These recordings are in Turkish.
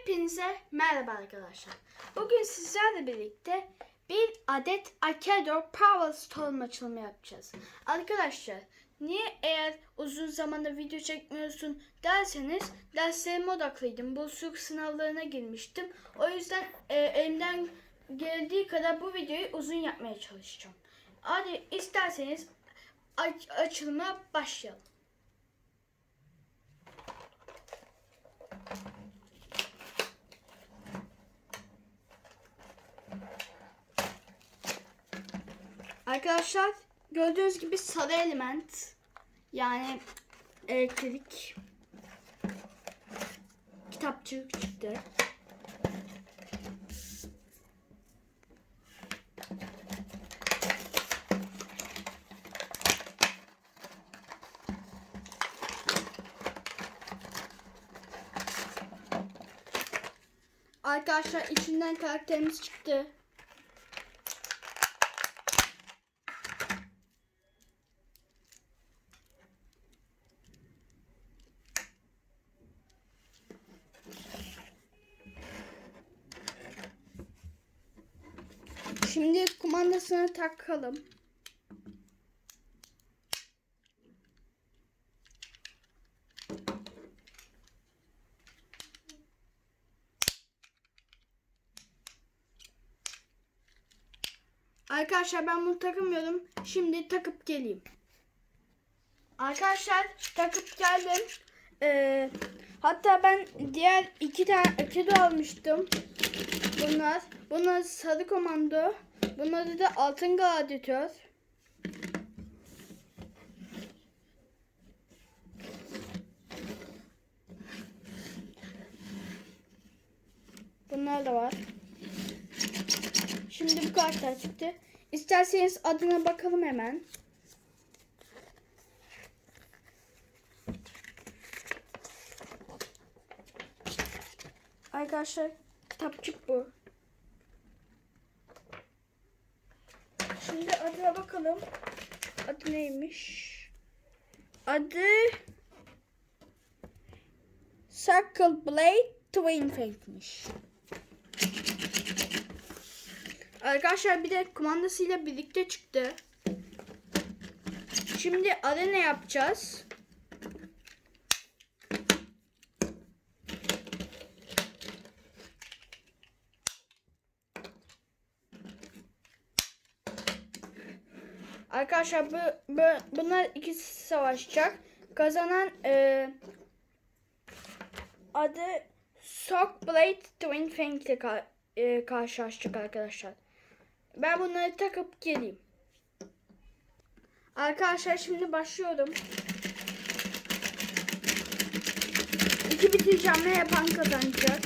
Hepinize merhaba arkadaşlar. Bugün sizlerle birlikte bir adet Akedo Power Storm açılımı yapacağız. Arkadaşlar niye eğer uzun zamandır video çekmiyorsun derseniz derslerime odaklıydım. Bursluluk sınavlarına girmiştim. O yüzden e, elimden geldiği kadar bu videoyu uzun yapmaya çalışacağım. Hadi isterseniz aç- açılıma başlayalım. Arkadaşlar gördüğünüz gibi sarı element yani elektrik kitapçık çıktı. Arkadaşlar içinden karakterimiz çıktı. Şimdi kumandasını takalım. Arkadaşlar ben bunu takamıyorum. Şimdi takıp geleyim. Arkadaşlar takıp geldim. Ee, hatta ben diğer iki tane kedi almıştım. Bunlar. Bunlar sarı komando. Bunlar da altın gladyatör. Bunlar da var. Şimdi bu kartlar çıktı. İsterseniz adına bakalım hemen. Arkadaşlar kitapçık bu. Şimdi adına bakalım. Adı neymiş? Adı Circle Blade Twin Fate'miş. Arkadaşlar bir de kumandasıyla birlikte çıktı. Şimdi arena yapacağız. Arkadaşlar bu, bu bunlar ikisi savaşacak. Kazanan e, adı Sock Blade Twin Fang ile ka- e, karşılaşacak arkadaşlar. Ben bunları takıp geleyim. Arkadaşlar şimdi başlıyorum. İki bitireceğim yapan kazanacak.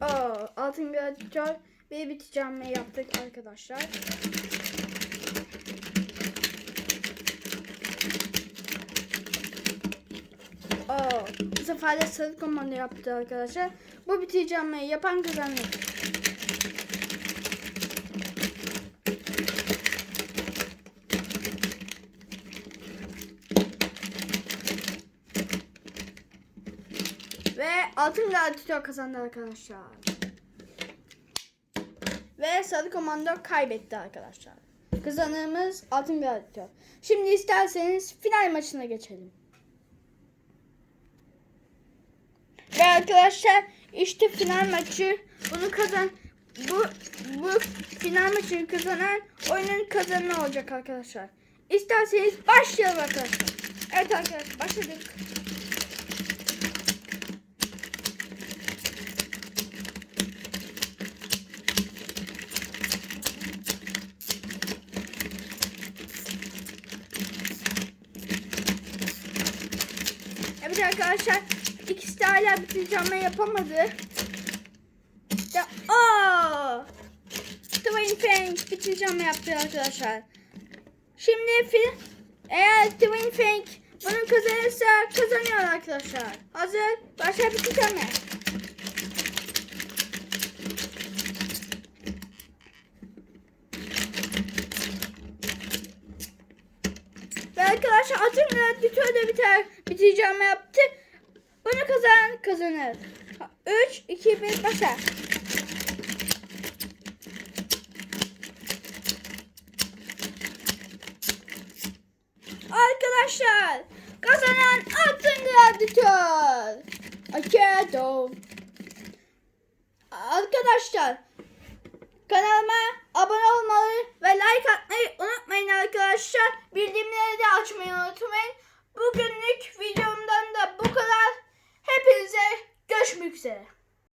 Aa, altın gladiatör bir bitireceğim yaptık arkadaşlar. Aa, bu sefer de sarı komando yaptı arkadaşlar. Bu bitireceğim yapan kazanır. Ve altın gladyatör kazandı arkadaşlar. Ve sarı komando kaybetti arkadaşlar. Kazanımız altın gladyatör. Şimdi isterseniz final maçına geçelim. Ve arkadaşlar işte final maçı bunu kazan bu bu final maçını kazanan oyunun kazananı olacak arkadaşlar. İsterseniz başlayalım arkadaşlar. Evet arkadaşlar başladık. Arkadaşlar ikisi de hala bitireceğimi yapamadı. Ya, aa! Twin Fang bitireceğimi yaptı arkadaşlar. Şimdi fil, eğer Twin Fang bunu kazanırsa kazanıyor arkadaşlar. Hazır. Başla bitireceğimi. Ve arkadaşlar atın radyatörü de biter, bitireceğimi yaptı. Bunu kazanan kazanır. 3, 2, 1 başla. Arkadaşlar kazanan altın gladyatör. Akedo. Arkadaşlar kanalıma abone olmayı ve